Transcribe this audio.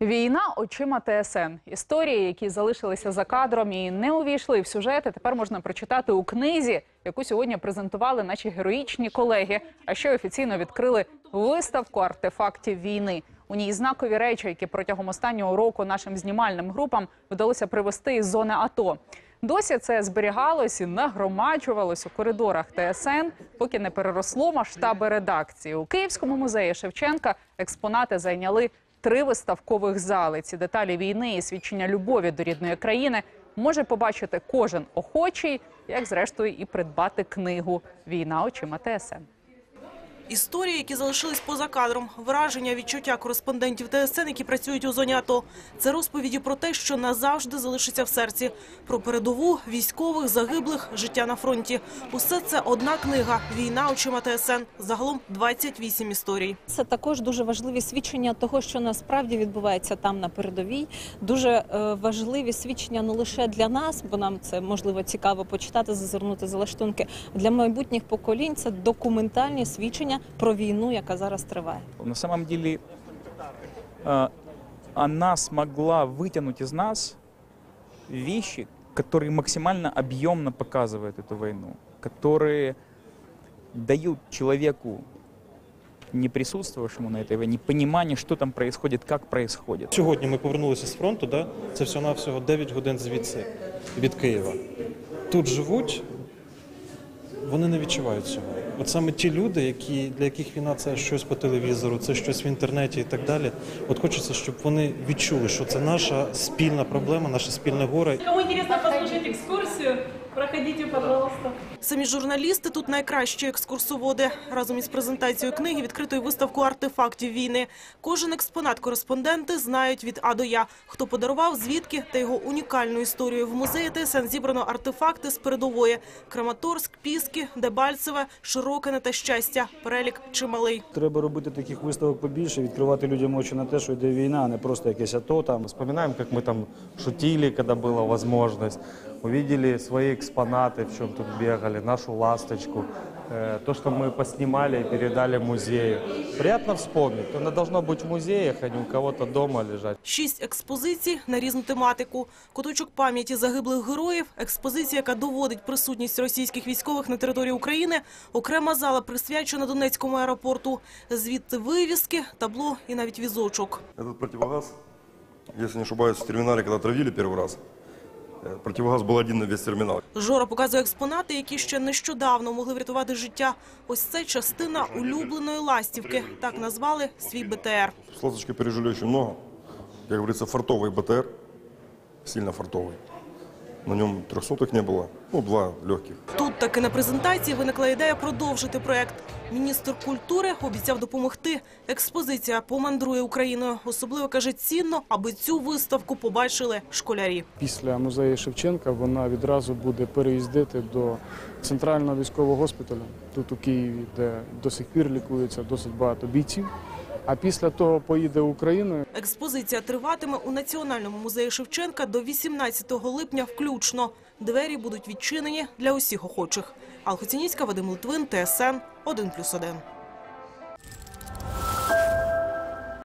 Війна очима ТСН. Історії, які залишилися за кадром і не увійшли в сюжети, тепер можна прочитати у книзі, яку сьогодні презентували наші героїчні колеги. А ще офіційно відкрили виставку артефактів війни. У ній знакові речі, які протягом останнього року нашим знімальним групам вдалося привезти із зони АТО. Досі це зберігалось і нагромаджувалось у коридорах ТСН, поки не переросло масштаби редакції. У Київському музеї Шевченка експонати зайняли три виставкових зали. Ці деталі війни і свідчення любові до рідної країни може побачити кожен охочий, як зрештою і придбати книгу Війна очима ТСН. Історії, які залишились поза кадром, враження, відчуття кореспондентів ТСН, які працюють у зоні АТО. Це розповіді про те, що назавжди залишиться в серці. Про передову, військових, загиблих, життя на фронті. Усе це одна книга «Війна очима ТСН». Загалом 28 історій. Це також дуже важливі свідчення того, що насправді відбувається там на передовій. Дуже е, важливі свідчення не лише для нас, бо нам це можливо цікаво почитати, зазирнути за лаштунки. Для майбутніх поколінь це документальні свідчення про війну, яка зараз триває. На самом деле э, она смогла вытянуть из нас вещи, которые максимально объемно показывают эту войну, которые дают человеку, не присутствовавшему на этой войне, понимание, что там происходит, как происходит. Сьогодні ми повернулися з фронту, да? це всього-навсього 9 годин звідси, від Києва. Тут живуть, вони не відчувають цього. От саме ті люди, які, для яких війна це щось по телевізору, це щось в інтернеті і так далі. От хочеться, щоб вони відчули, що це наша спільна проблема, наше спільне горе. Кому цікаво послухати экскурсию, проходите, пожалуйста. Самі журналісти тут найкращі екскурсоводи. Разом із презентацією книги відкритою виставку артефактів війни. Кожен експонат кореспонденти знають від А до Я. Хто подарував, звідки та його унікальну історію. В музеї ТСН зібрано артефакти з передової. Краматорськ, Піски, Дебальцеве, Широкине та Щастя. Перелік чималий. Треба робити таких виставок побільше, відкривати людям очі на те, що йде війна, а не просто якесь АТО там. Вспоминаем, как мы там шутили, когда была возможность Увидели свои экспонаты, в чем тут бегали, нашу ласточку. Э, То, что мы поснимали и передали музею. Приятно вспомнить. Оно должно быть в музеях, а не у кого-то дома лежать. Шість експозицій на різну тематику. Куточок пам'яті загиблих героїв, експозиція, яка доводить присутність російських військових на території України, окрема зала присвячена Донецькому аеропорту. Звідти вивіски, табло і навіть візочок. Этот противогаз, если не ошибаюсь, в терминале, когда травили первый раз, э, противогаз был один на весь терминал. Жора показує експонати, які ще нещодавно могли врятувати життя. Ось це частина улюбленої ластівки. Так назвали свій БТР. С ласточкой пережили очень много. Как говорится, фартовый БТР, сильно фартовый. На нем трехсотых не было, ну, два легких. Тут таки на презентації виникла ідея продовжити проект. Міністр культури обіцяв допомогти. Експозиція помандрує Україною. Особливо каже цінно, аби цю виставку побачили школярі. Після музею Шевченка вона відразу буде переїздити до центрального військового госпіталю тут у Києві, де до сих пір лікується досить багато бійців. А після того поїде Україною. Експозиція триватиме у Національному музеї Шевченка до 18 липня включно. Двері будуть відчинені для усіх охочих. Алхоцініська Вадим Литвин, ТСН 1+,1.